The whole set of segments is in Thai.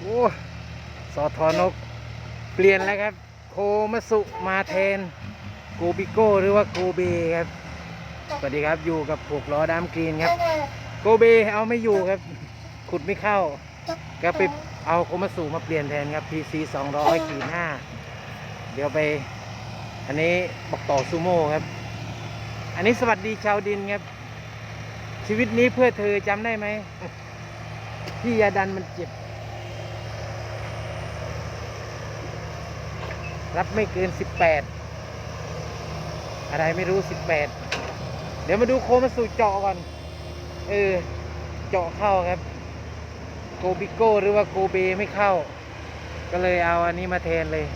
โอ้สอทอนก เปลี่ยนแล้วครับ โคมัสุมาแทนโกบิโก้หรือว่าโกเบครับ สวัสดีครับอยู่กับผูกล้อดามกรีนครับ โกเบเอาไม่อยู่ครับ ขุดไม่เข้า ก็ไปเอาโคมัสุมาเปลี่ยนแทนครับ PC 200ขีด5เดี๋ยวไป อันนี้บอกต่อซูโม่ครับ อันนี้สวัสดีชาวดินครับ ชีวิตนี้เพื่อเธอจำได้ไหมพี่ยาดันมันเจ็บ รับไม่เกิน 18 อะไรไม่รู้ 18 เดี๋ยวมาดูโคมาสู่เจาะก่อน เออ เจาะเข้าครับ โกบิโก้หรือว่าโกเบไม่เข้า ก็เลยเอาอันนี้มาแทนเลย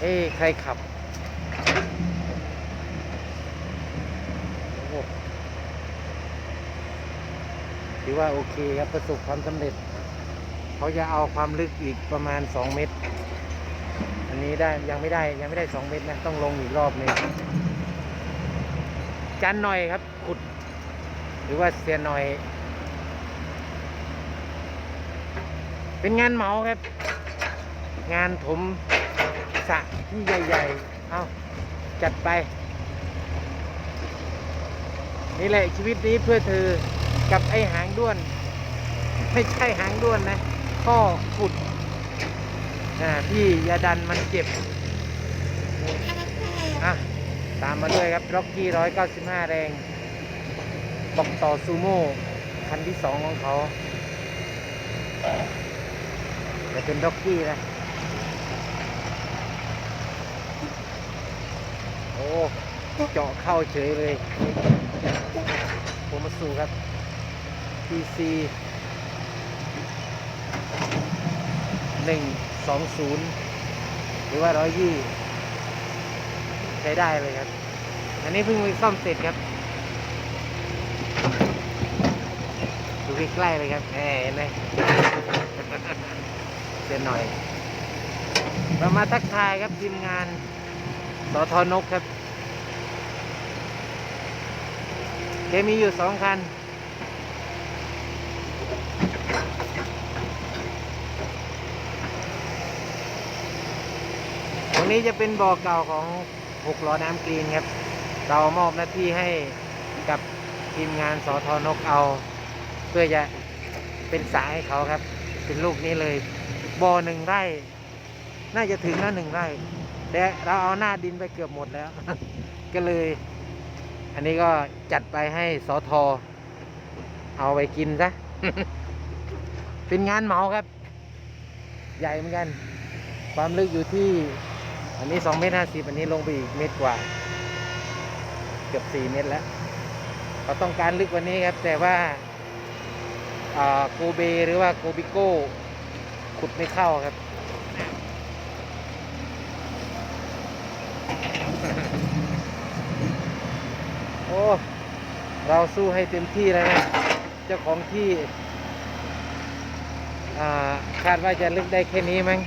เอ้ใครขับถือว่าโอเคครับประสบความสำเร็จ เขาจะเอาความลึกอีกประมาณ 2 เมตร อันนี้ได้ยังไม่ได้ยังไม่ได้ 2 เมตรนะต้องลงอีกรอบหนึงจันหน่อยครับขุด หรือว่าเสียหน่อย เป็นงานเหมาครับ งานถมสระที่ใหญ่ ๆ เอาจัดไป นี่แหละชีวิตนี้เพื่อเธอกับไอ้หางด้วน ไม่ใช่หางด้วนนะ ข้อขุดอ่าพี่อยาดันมันเจ็บอะตามมาด้วยครับร็อกกี้ร้อยเก้าสิบห้าแรงบอกต่อซูโม่คันที่สองของเขาแต่เป็นร็อกกี้นะ โอ้ เจาะเข้าเฉยเลยโคมาสูครับ PC หนึ่งสองศูนย์หรือว่าร้อยยี่ใช้ได้เลยครับ อันนี้เพิ่งซ่อมเสร็จครับ ดูใกล้ๆเลยครับแหมเห็นไหมเสียหน่อย เรามาทักทายครับทีมงานสอทอนกครับ เคมีอยู่สองคัน งนี้จะเป็นบ่อเก่าของหกล้อน้ำกรีนครับ เรามอบหน้าที่ให้กับทีมงานสอทอนกเอา เพื่อจะเป็นสายให้เขาครับ เป็นลูกนี้เลยบ่อหนึ่งไร่ น่าจะถึงแล้วหนึ่งไร่แต่เราเอาหน้าดินไปเกือบหมดแล้ว ก็เลย อันนี้ก็จัดไปให้สอทอเอาไปกินซะเป็นงานเหมาครับ ใหญ่เหมือนกัน ความลึกอยู่ที่ อันนี้สองเมตรห้าสิบอันนี้ลงไปอีกเมตรกว่า เกือบสี่เมตรแล้วเขาต้องการลึกกว่านี้ครับ แต่ว่าโกเบหรือว่าโกบิโก้ ขุดไม่เข้าครับโอ้เราสู้ให้เต็มที่เลยนะเจ้าของที่คาดว่าจะลึกได้แค่นี้มั้ง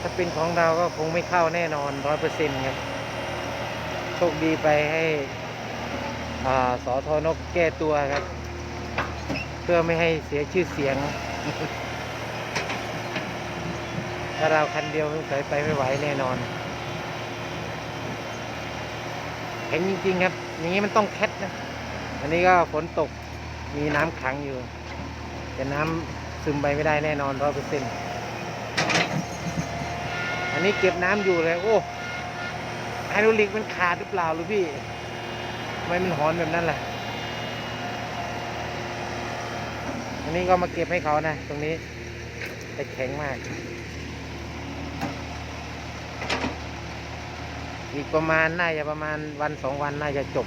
ถ้า เป็นของเราก็คงไม่เข้าแน่นอนร้อยเปอร์เซ็นต์ครับ โชคดีไปให้อ่าสอทอนกแก้ตัวครับ เพื่อไม่ให้เสียชื่อเสียง ถ้าเราคันเดียวสงสัยไปไม่ไหวแน่นอนเห็นจริงๆครับ อย่างนี้มันต้องแคทนะ อันนี้ก็ฝนตกมีน้ำขังอยู่ แต่น้ำซึมไปไม่ได้แน่นอนร้อยเปอร์เซ็นต์ อันนี้เก็บน้ำอยู่เลย โอ้ไฮดรอลิกมันขาดหรือเปล่าหรือพี่ทำไมมันหอนแบบนั้นล่ะ อันนี้ก็มาเก็บให้เขานะ ตรงนี้แต่แข็งมาก อีกประมาณน่าจะประมาณวันสองวันน่าจะจบ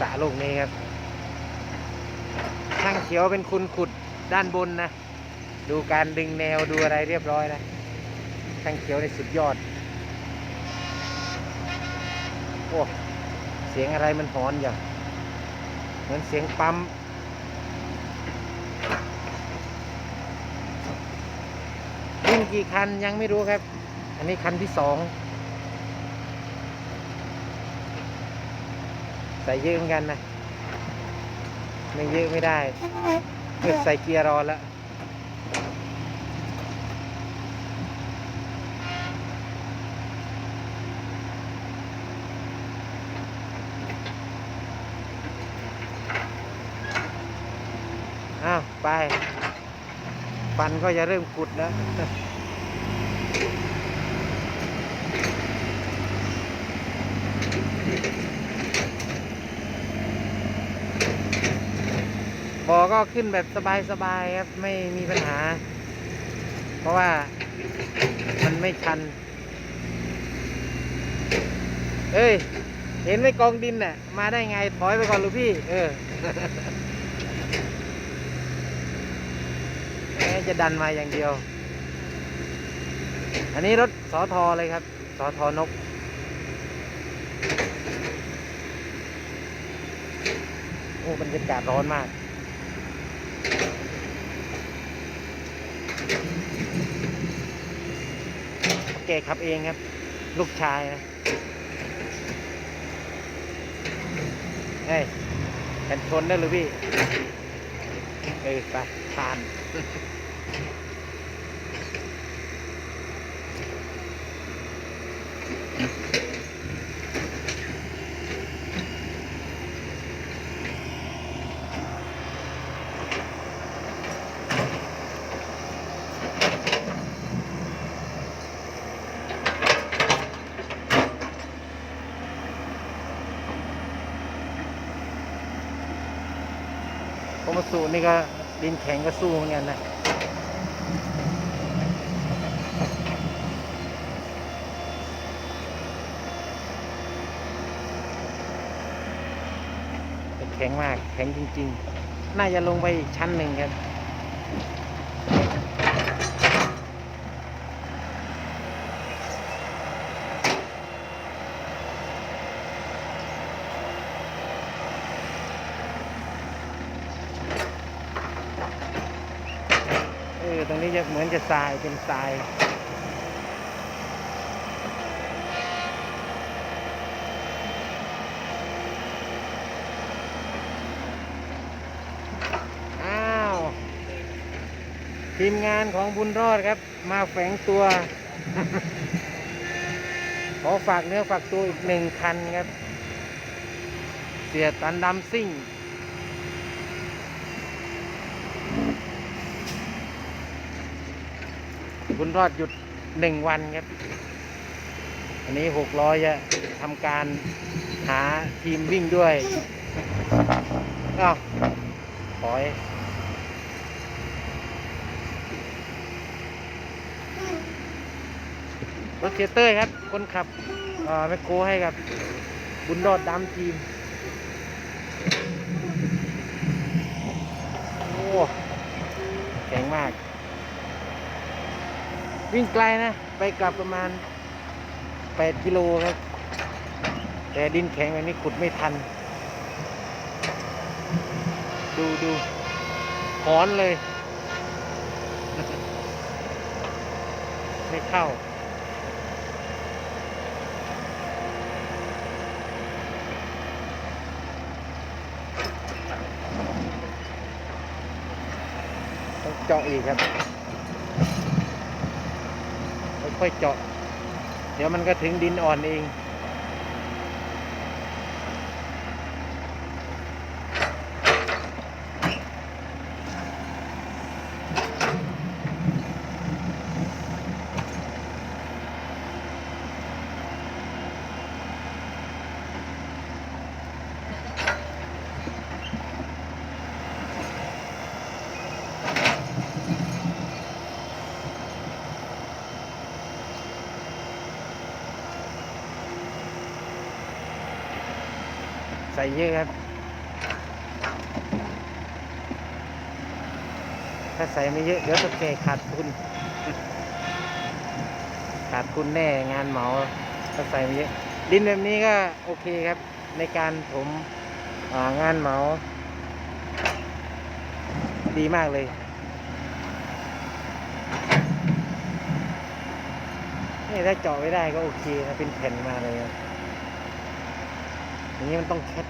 สระลูกนี้ครับช่างเขียวเป็นคุณขุดด้านบนนะ ดูการดึงแนวดูอะไรเรียบร้อยนะช่างเขียวในสุดยอด โอ้เสียงอะไรมันหอนอย่างเหมือนเสียงปั๊มวิ่งกี่คันยังไม่รู้ครับ อันนี้คันที่สองใส่เยอะเหมือนกันนะ ไม่เยอะไม่ได้เพื่อใส่เกียร์รอแล้ว อ้าวไปฟันก็จะเริ่มกุดแล้วบอก็ขึ้นแบบสบายๆครับ ไม่มีปัญหา เพราะว่ามันไม่ชัน เอ้ย เห็นไหมกองดินน่ะ มาได้ไง ถอยไปก่อนลูกพี่ เออ แหม จะดันมาอย่างเดียว อันนี้รถสอทอเลยครับสอทอนก โอ้บรรยากาศร้อนมากแกขับเองครับ ลูกชายนะเฮ้ยกันชนได้หรือพี่ เออ ไปผ่าน โคมาสูนี่ก็ดินแข็งก็สู้เหมือนกันนะแต่แข็งมากแข็งจริง ๆ น่าจะลงไปอีกชั้นหนึ่งครับ ตรงนี้จะเหมือนจะทรายเป็นทรายอ้าวทีมงานของบุญรอดครับ มาแฝงตัว ขอฝากเนื้อฝากตัวอีกหนึ่งคันครับ เสียตันดำซิ่ง บุญรอดหยุดหนึ่งวันครับ อันนี้หกร้อยจะทำการหาทีมวิ่งด้วยอ้าวปล่อยรถเชียเตอร์ครับ คนขับเอ่อแมคโครให้กับ บุญรอดดำทีม โอ้ แข็งมาก วิ่งไกลนะ ไปกลับประมาณ 8 กิโลครับ แต่ดินแข็งแบบนี้ขุดไม่ทัน ดูดูหอนเลย ไม่เข้าต้องเจาะอีกครับ ค่อยเจาะ เดี๋ยวมันก็ถึงดินอ่อนเอง ส่เยอะครับ ถ้าใส่ไม่เยอะ เดี๋ยวตะแกขาดทุน ขาดทุนแน่งานเหมาถ้าใส่ไม่เยอะ ดินแบบนี้ก็โอเคครับ ในการผมงานเหมา ดีมากเลยนี่ถ้าเจาะไม่ได้ก็โอเคนะเป็นแผ่นมาเลยครับ อย่างนี้มันต้องแคท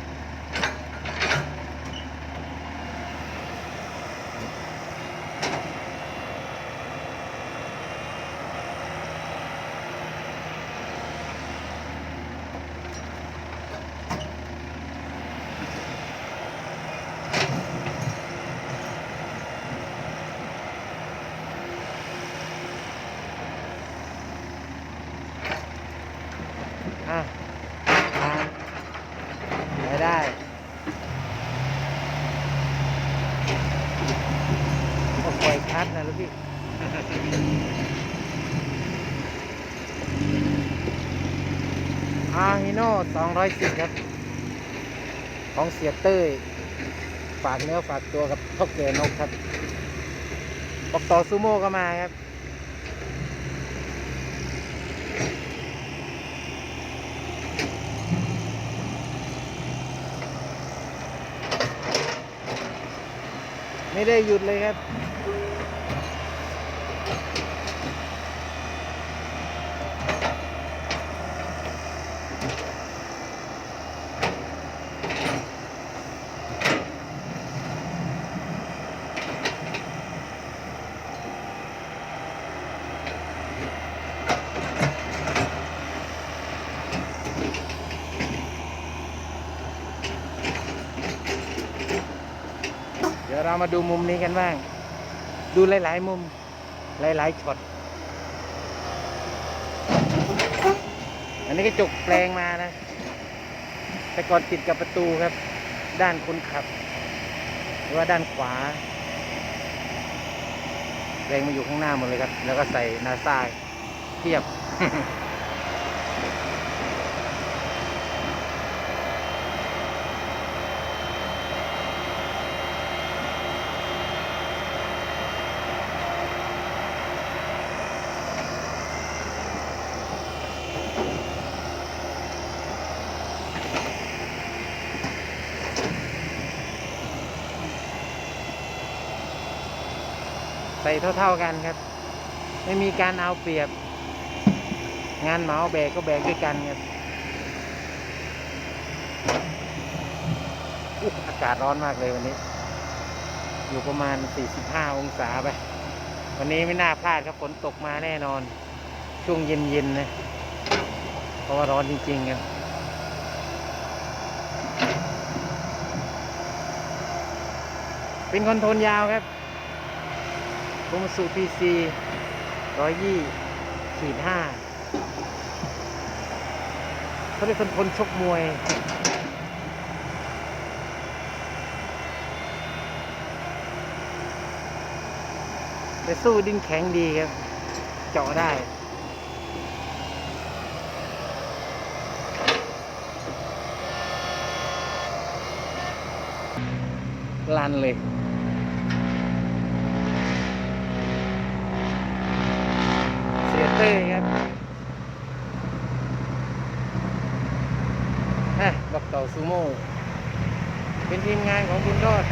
อะมาได้ได้โอ้ปล่อยคัดนะลูกพี่ อาฮิโน่210 ครับ ของเสียเต้ย ฝากเนื้อฝากตัวกับพ่อแก่นกครับบอกต่อซูโม่ก็มาครับ ไม่ได้หยุดเลยครับ ดี๋ยวเรามาดูมุมนี้กันบ้าง ดูหลาย ๆ มุม หลายๆช็อต อันนี้กระจกแปลงมานะ แต่ก่อนติดกับประตูครับ ด้านคนขับ หรือว่าด้านขวา แปลงมาอยู่ข้างหน้าหมดเลยครับ แล้วก็ใส่นาซาเทียบ ส่เท่า ๆกันครับ ไม่มีการเอาเปรียบ งานเหมาแบกก็แบกด้วยกันครับอากาศร้อนมากเลยวันนี้ อยู่ประมาณ 45 องศาไป วันนี้ไม่น่าพลาดครับฝนตกมาแน่นอน ช่วงเย็นๆนะเพราะว่าร้อนจริงๆครับเป็นคอนโทรลยาวครับ คมสูพีซีร้อยยี่ขีดห้าเขาเป็นคนคนชกมวยแต่สู้ดินแข็งดีครับ เจาะได้ลันเลย เสียเต้ยครับฮะบอกต่อ ซูโม่เป็นทีมงานของคุณรอด